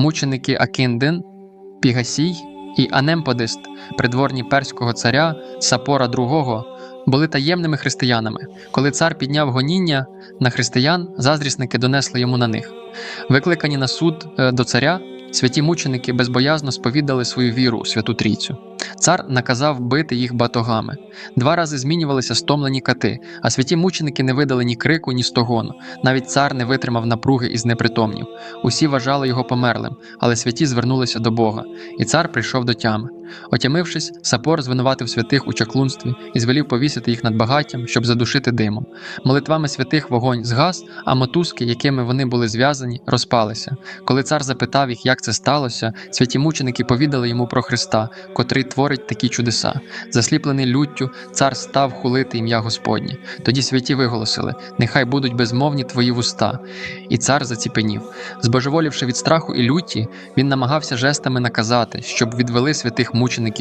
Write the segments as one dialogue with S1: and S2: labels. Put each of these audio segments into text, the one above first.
S1: мученики Акиндин, Пігасій і Анемподист, придворні перського царя Сапора II, були таємними християнами. Коли цар підняв гоніння на християн, заздрісники донесли йому на них. Викликані на суд е, до царя, святі мученики безбоязно сповідали свою віру у Святу Трійцю. Цар наказав бити їх батогами. Два рази змінювалися стомлені кати, а святі мученики не видали ні крику, ні стогону. Навіть цар не витримав напруги і знепритомнів. Усі вважали його померлим, але святі звернулися до Бога, і цар прийшов до тями. Отямившись, Сапор звинуватив святих у чаклунстві і звелів повісити їх над багаттям, щоб задушити димом. Молитвами святих вогонь згас, а мотузки, якими вони були зв'язані, розпалися. Коли цар запитав їх, як це сталося, святі мученики повідали йому про Христа, котрий творить такі чудеса. Засліплений люттю, цар став хулити ім'я Господнє. Тоді святі виголосили: Нехай будуть безмовні твої вуста. І цар заціпенів. Збожеволівши від страху і люті, він намагався жестами наказати, щоб відвели святих мучеників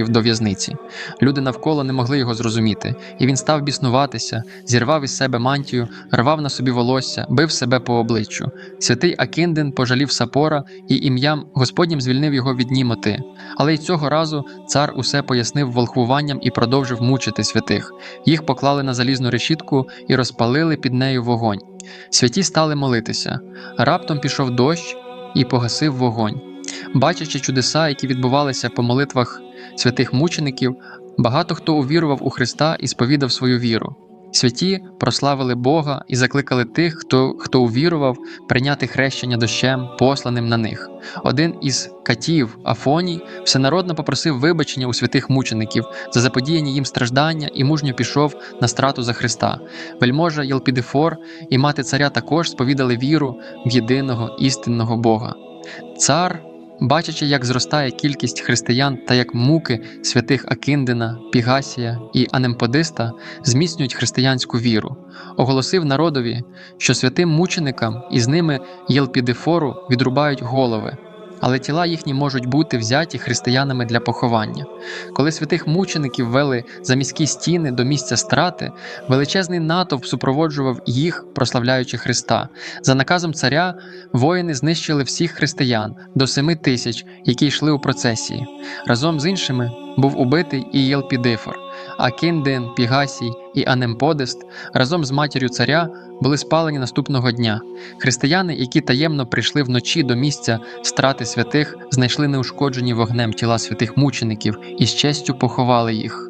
S1: до в'язниці. Люди навколо не могли його зрозуміти, і він став біснуватися, зірвав із себе мантію, рвав на собі волосся, бив себе по обличчю. Святий Акиндин пожалів сапора і ім'ям Господнім звільнив його від німоти. Але й цього разу цар усе пояснив волхвуванням і продовжив мучити святих. Їх поклали на залізну решітку і розпалили під нею вогонь. Святі стали молитися. Раптом пішов дощ і погасив вогонь. Бачачи чудеса, які відбувалися по молитвах святих мучеників, багато хто увірував у Христа і сповідав свою віру. Святі прославили Бога і закликали тих, хто, хто увірував, прийняти хрещення дощем, посланим на них. Один із катів Афоній всенародно попросив вибачення у святих мучеників за заподіяні їм страждання і мужньо пішов на страту за Христа. Вельможа Єлпідифор і мати царя також сповідали віру в єдиного істинного Бога. Цар, бачачи, як зростає кількість християн та як муки святих Акиндина, Пігасія і Анемподиста зміцнюють християнську віру, оголосив народові, що святим мученикам і з ними Єлпідифору відрубають голови. Але тіла їхні можуть бути взяті християнами для поховання. Коли святих мучеників вели за міські стіни до місця страти, величезний натовп супроводжував їх, прославляючи Христа. За наказом царя воїни знищили всіх християн до семи тисяч, які йшли у процесії. Разом з іншими був убитий і Єлпідифор, а Кіндин, Пігасій і Анемподест разом з матір'ю царя були спалені наступного дня. Християни, які таємно прийшли вночі до місця страти святих, знайшли неушкоджені вогнем тіла святих мучеників і з честю поховали їх.